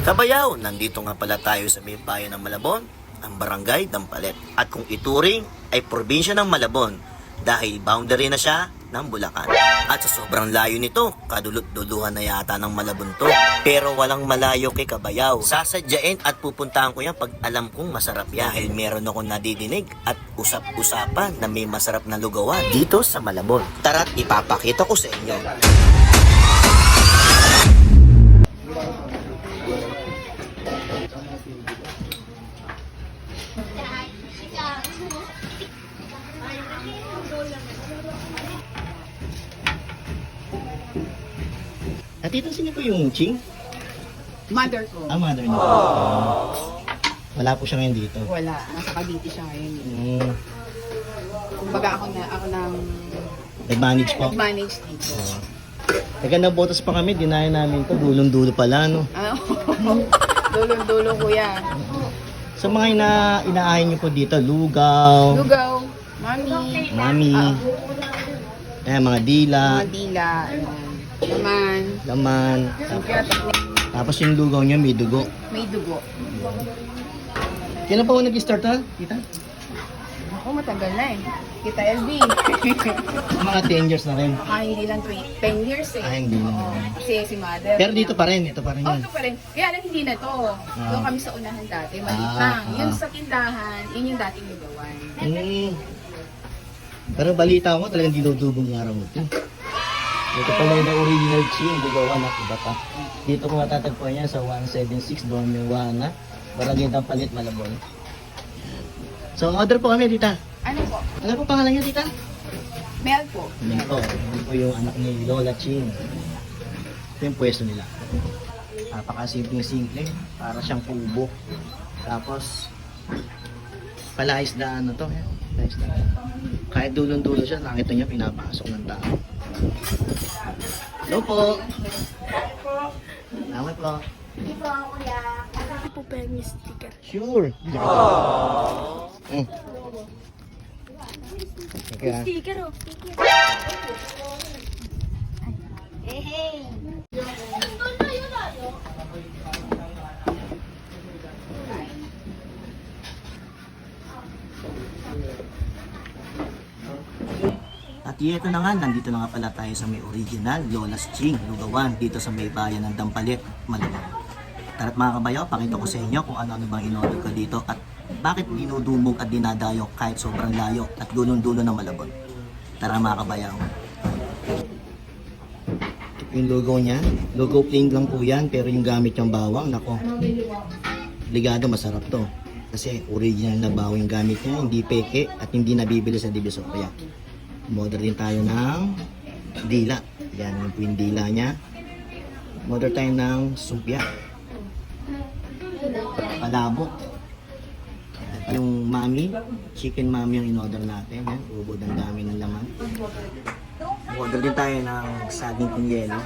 Kabayaw, nandito nga pala tayo sa may bayan ng Malabon, ang barangay Dampalet. At kung ituring ay probinsya ng Malabon dahil boundary na siya ng Bulacan. At sa sobrang layo nito, kadulot-duluhan na yata ng Malabon to. Pero walang malayo kay Kabayaw. Sasadyain at pupuntahan ko yan pag alam kong masarap yan. Dahil meron akong nadidinig at usap-usapan na may masarap na lugawan dito sa Malabon. Tara't ipapakita ko sa inyo. At ito sino po yung Ching? Mother ko. Ah, mother niyo. Wala po siya ngayon dito. Wala. Nasa Cavite siya ngayon. Mm, Kumbaga ako na, ako nang nag-manage po. nag-manage dito. Taga na botas pa kami, dinayan namin to, dulong-dulo pala, no? Ano? Dulong-dulo kuya. Sa mga ina inaahin niyo po dito, lugaw, Lugaw. Mami. mami, eh, mga dila, Mga dila. ayan. Laman. laman, Kaya tapos yung lugaw niya may dugo. may dugo. Kailan pa ako nag-start ha, tita? Ako matagal na eh. Kita LB. Mga 10 years na rin. ah, hindi lang 20, 10 years eh. Ay, hindi na. Kasi si mother. Pero dito pa rin, ito pa rin Oh, yun. ito pa rin. Kaya lang hindi na to. Doon kami sa unahan dati. Maliit Ah, lang. Yun ah. sa tindahan, yun yung dating lugawan. Mm. Pero balita ko, talagang dinudubong yung araw mo ito. Ito pala yung original chin, lugawan at iba pa. Dito ko matatagpuan yan sa 176 Don Mirwana, Barangay Palit, Malabon. So, order po kami, tita. Ano po? Ano po pangalan niya, tita? Mel po. Yan po. Yan po yung anak ni Lola Chin. Ito yung pwesto nila. Napakasimpleng-simple. Para siyang kubo. Tapos, palaisdaan na to. eh. Palaisdaan. Kahit dulong-dulo siya, nakita niya pinapasok ng tao. Hello po. Salamat po. po pa yung sticker. Sure. Mm. Okay, ah. Sticker oh. Hey, hey. At ito na nga, nandito na nga pala tayo sa may original Lola's Ching, Lugawan, dito sa may bayan ng Dampalit, Malabon. Tara't mga kabayaw, pakita ko sa inyo kung ano-ano bang inorder ko dito at bakit dinudumog at dinadayo kahit sobrang layo at gulong-dulo ng Malabon. Tara mga kabayaw. Ito yung logo niya. Logo plain lang po yan, pero yung gamit yung bawang, nako. Ligado, masarap to. Kasi original na bawang yung gamit niya, hindi peke at hindi nabibili sa Divisoria. Modern din tayo ng dila. Yan yung po yung dila niya. Modern tayo ng sumpya. Palabok. At yung mami, chicken mami yung in-order natin. Yan, ubod ang dami ng laman. Order din tayo ng saging kung yelo.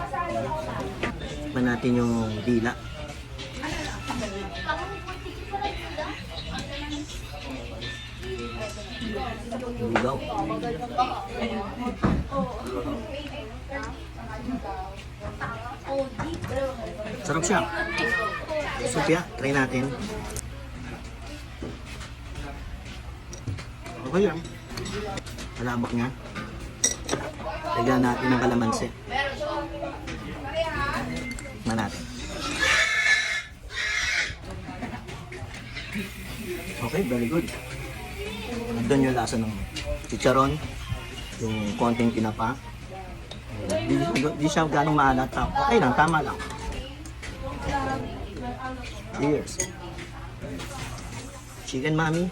Tikman natin yung dila. Lugaw. Sarap siya. Supya, try natin. Okay lang. Malabak niya. Lagyan natin ng kalamansi. Tikman natin. Okay, very good. Nandun yung lasa ng chicharon, yung konting tinapa. Di, di siya ganong maalat. Okay lang, tama lang. Cheers. Chicken mami.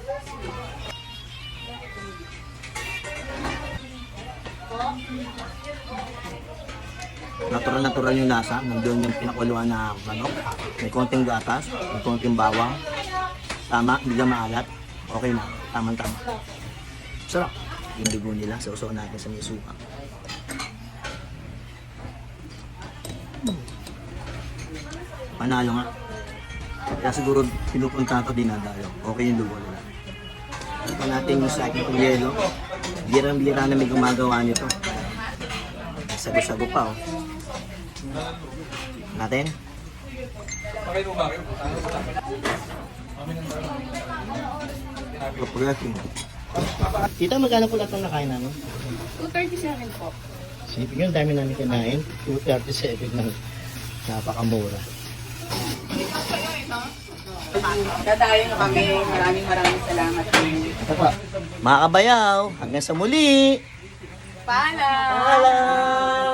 Natural-natural yung lasa. Nandun yung pinakuluan na manok. May konting gatas, may konting bawang. Tama, hindi na maalat. Okay na, tamang-tama. Sarap. Yung dugo nila, sausaw natin sa may suka. Panalo nga. Kaya siguro pinupunta ko dinadayo. Okay yung dugo nila. Ito natin yung sa akin kong yelo. Birang-bira na may gumagawa nito. Sago-sago pa oh. Natin. Tita, magkano po lahat ng nakain namin? 237 po. Sipin yun, dami namin kinain. 237 na napakamura. Dadayo na kami. Maraming maraming salamat. Ito pa. Mga kabayaw, hanggang sa muli! Paalam! Paalam!